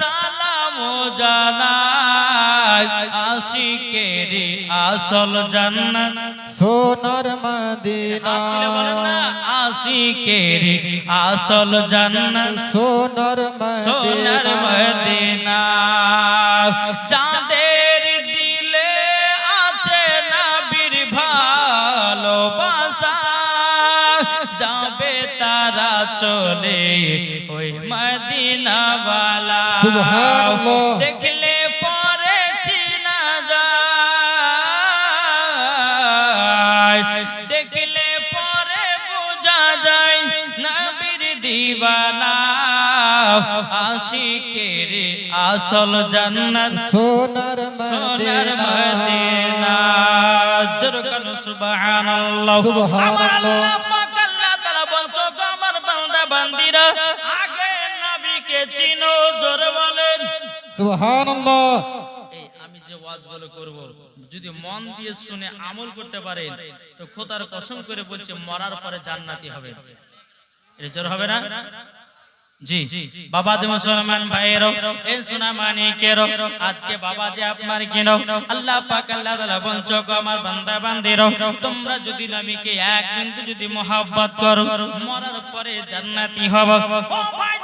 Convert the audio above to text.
সালাম জানাই। আশিকের আসল জান্নাত। সোনার মদিনা। আশিকের আসল জান্নাত। সোনার সোনার মদিনা। চাঁদের দিলে আছে নবীর ভালোবাসা। যাবে তারা চলে ওই মদিনা বালা সুবহানাল্লাহ। দেখলে পরে চিনা যায়। দেখলে পরে বোঝা যায় নবীর দিবানা আশিকের আসল জান্নাত। সোনার সোনার মদিনা। জোর করো সুবহানাল্লাহ। সুবহানাল্লাহ। আমার আল্লাহ পাক আল্লাহ তাআলা বলছো আমার বান্দা বান্দিরা সুবহানাল্লাহ। এই আমি যে ওয়াজগুলো করব যদি মন দিয়ে শুনে আমল করতে পারেন তো খোদার কসম করে বলছে মরার পরে জান্নাতি হবে। এটা জোর হবে না? জি। বাবা যে মুসলমান ভাইয়েরও এই সোনা মানিকেরও আজকে বাবা যে আপনার কেন? আল্লাহ পাক আল্লাহ তাআলা বঞ্চক আমার বান্দা বান্দিরও তোমরা যদি নবীকে এক মিনিট যদি মোহাব্বত করো মরার পরে জান্নাতি হব। ও ভাই